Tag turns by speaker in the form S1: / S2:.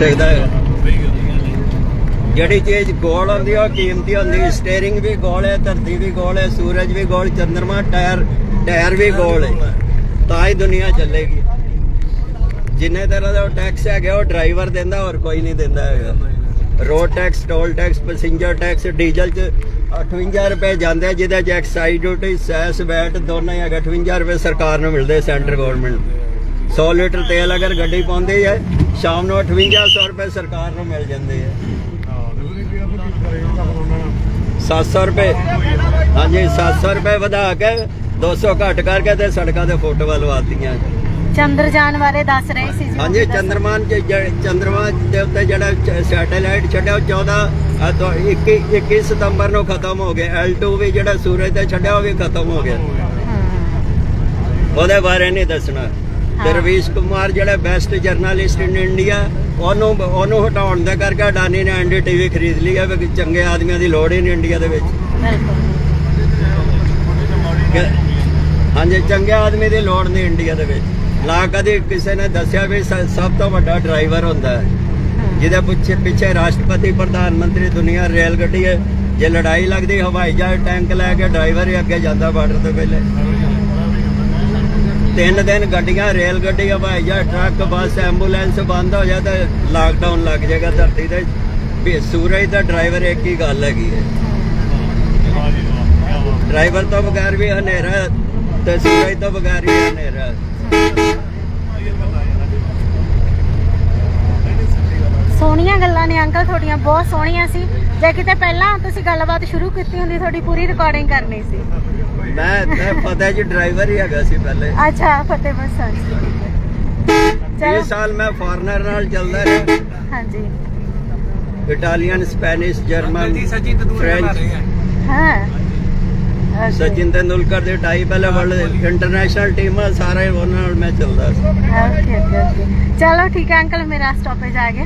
S1: ਸਕਦਾ ਜਿਹੜੀ ਚੀਜ਼ ਗੋਲ ਹੁੰਦੀ ਆ, ਉਹ ਕੀਮਤੀ ਹੁੰਦੀ ਸਟੀਅਰਿੰਗ ਵੀ ਗੋਲ ਹੈ, ਧਰਤੀ ਵੀ ਗੋਲ ਹੈ, ਸੂਰਜ ਵੀ ਗੋਲ, ਚੰਦਰਮਾ, ਟਾਇਰ ਟਾਇਰ ਵੀ ਗੋਲ ਹੈ। ਤਾਂ ਹੀ ਦੁਨੀਆ ਚੱਲੇਗੀ। ਜਿੰਨੇ ਤਰ੍ਹਾਂ ਦਾ ਟੈਕਸ ਹੈਗਾ, ਉਹ ਡਰਾਈਵਰ ਦਿੰਦਾ, ਹੋਰ ਕੋਈ ਨਹੀਂ ਦਿੰਦਾ ਹੈਗਾ। Road tax toll tax passenger tax diesel ਚ 58 ਰੁਪਏ ਜਾਂਦੇ ਜਿਹਦੇ ਚ ਐਕਸਾਈਜ਼ ਡਿਊਟੀ ਸੈਸ ਵੈਟ ਦੋਨਾਂ ਹੀ ਹੈਗਾ। 58 ਰੁਪਏ ਸਰਕਾਰ ਨੂੰ ਮਿਲਦੇ ਸੈਂਟਰ ਗਵਰਨਮੈਂਟ 100 ਲੀਟਰ ਤੇਲ ਅਗਰ ਗੱਡੀ ਪਾਉਂਦੀ ਹੈ ਸ਼ਾਮ ਨੂੰ 5800 ਰੁਪਏ ਸਰਕਾਰ ਨੂੰ ਮਿਲ ਜਾਂਦੇ ਆ। 700 ਰੁਪਏ। ਹਾਂਜੀ 700 ਰੁਪਏ ਵਧਾ ਕੇ 200 ਘੱਟ ਕਰਕੇ ਤੇ ਸੜਕਾਂ ਤੇ ਫੋਟੋਆਂ ਲਵਾਤੀਆਂ।
S2: ਚੰਦਰਜਾਨ ਬਾਰੇ ਦੱਸ ਰਹੇ ਸੀ ਜੀ।
S1: ਹਾਂਜੀ ਚੰਦਰਮਾਨ ਚੰਦਰਮਾ ਦੇ ਉੱਤੇ ਜਿਹੜਾ ਸੈਟੇਲਾਈਟ ਛੱਡਿਆ ਉਹ 14 ਆ ਤੋਂ 21 21 ਸਤੰਬਰ ਨੂੰ ਖਤਮ ਹੋ ਗਿਆ। L2 ਵੀ ਜਿਹੜਾ ਸੂਰਜ ਤੇ ਛੱਡਿਆ ਉਹ ਵੀ ਖਤਮ ਹੋ ਗਿਆ। ਉਹਦੇ ਬਾਰੇ ਨਹੀਂ ਦੱਸਣਾ। ਤੇ
S2: ਹਾਂ।
S1: ਰਵੀਸ਼ ਕੁਮਾਰ ਜਿਹੜਾ ਬੈਸਟ ਜਰਨਲਿਸਟ ਇਨ ਇੰਡੀਆ ਉਹਨੂੰ ਉਹਨੂੰ ਹਟਾਉਣ ਦੇ ਕਰਕੇ ਅਡਾਨੀ ਨੇ ਐਨਡੀਟੀਵੀ ਖਰੀਦ ਲਈ ਹੈ ਵੀ ਚੰਗੇ ਆਦਮੀਆਂ ਦੀ ਲੋੜ ਹੀ ਨਹੀਂ ਇੰਡੀਆ ਦੇ ਵਿੱਚ।
S2: ਬਿਲਕੁਲ।
S1: ਕਿ- ਹਾਂਜੀ ਚੰਗੇ ਆਦਮੀ ਦੀ ਲੋੜ ਨਹੀਂ ਇੰਡੀਆ ਦੇ ਵਿੱਚ। ਨਾ ਕਦੇ ਕਿਸੇ ਨੇ ਦੱਸਿਆ ਵੀ ਸਭ ਤੋਂ ਵੱਡਾ ਡਰਾਈਵਰ ਹੁੰਦਾ ਹੈ। ਜਿਹਦੇ ਪਿੱਛੇ ਪਿੱਛੇ ਰਾਸ਼ਟਰਪਤੀ ਪ੍ਰਧਾਨ ਮੰਤਰੀ ਦੁਨੀਆ ਰੇਲ ਗੱਡੀ ਹੈ। ਜੇ ਲੜਾਈ ਲੱਗਦੀ ਹਵਾਈ ਜਹਾਜ਼ ਟੈਂਕ ਲੈ ਕੇ ਡਰਾਈਵਰ ਹੀ ਅੱਗੇ ਜਾਂਦਾ ਬਾਰਡਰ ਤੋਂ ਪਹਿਲੇ। ਤਿੰਨ ਦਿਨ ਗੱਡੀਆਂ, ਰੇਲ ਗੱਡੀ, ਹਵਾਈ ਜਹਾਜ਼, ਟਰੱਕ, ਬੱਸ, ਐਂਬੂਲੈਂਸ ਬੰਦ ਹੋ ਜਾ ਤਾਂ ਲਾਕਡਾਊਨ ਲੱਗ ਜਾਏਗਾ ਧਰਤੀ ਤੇ। ਵੀ ਸੂਰਜ ਦਾ ਡਰਾਈਵਰ ਇੱਕ ਹੀ ਗੱਲ ਹੈਗੀ ਹੈ। ਡਰਾਈਵਰ ਤੋਂ ਬਗੈਰ ਵੀ ਹਨੇਰਾ ਤੇ ਸੂਰਜ ਤੋਂ ਬਗੈਰ ਵੀ ਹਨੇਰਾ ਹੈ।
S2: ਸੋਹਣੀਆਂ ਗੱਲਾਂ ਨੇ ਅੰਕਲ ਤੁਹਾਡੀਆਂ ਬਹੁਤ ਸੋਹਣੀਆਂ ਸੀ। ਜੇ ਕਿਤੇ ਪਹਿਲਾਂ ਤੁਸੀਂ ਗੱਲਬਾਤ ਸ਼ੁਰੂ ਕੀਤੀ ਹੁੰਦੀ ਤੁਹਾਡੀ ਪੂਰੀ ਰਿਕਾਰਡਿੰਗ ਕਰਨੀ ਸੀ।
S1: ਮੈਂ ਮੈਂ ਪਤਾ ਜੀ ਡਰਾਈਵਰ ਹੀ ਹੈਗਾ ਸੀ ਪਹਿਲੇ।
S2: ਅੱਛਾ ਫਤਿਹ ਬਸਨ
S1: 20
S2: ਚਲੋ।
S1: ਸਾਲ ਮੈਂ ਫੋਰਨਰ ਨਾਲ ਚੱਲਦਾ ਰਿਹਾ।
S2: ਹਾਂਜੀ।
S1: ਇਟਾਲੀਅਨ ਸਪੈਨਿਸ਼ ਜਰਮਨ
S3: ਜੀ ਸਚਿਨ ਤੰਦੂਲਕਰ ਬਣਾ ਰਹੇ
S2: ਹਾਂ.
S1: ਸਚਿਨ ਤੰਦੂਲਕਰ ਦੀ ਟਾਈ ਪਹਿਲੇ ਵਰਲਡ ਇੰਟਰਨੈਸ਼ਨਲ ਟੀਮਾਂ ਸਾਰੇ ਉਹਨਾਂ ਨਾਲ ਮੈਂ ਚੱਲਦਾ ਸੀ।
S2: Okay okay okay. ਚਲੋ ਠੀਕ ਹੈ ਅੰਕਲ ਮੇਰਾ ਸਟਾਪੇਜ ਆ ਗਿਆ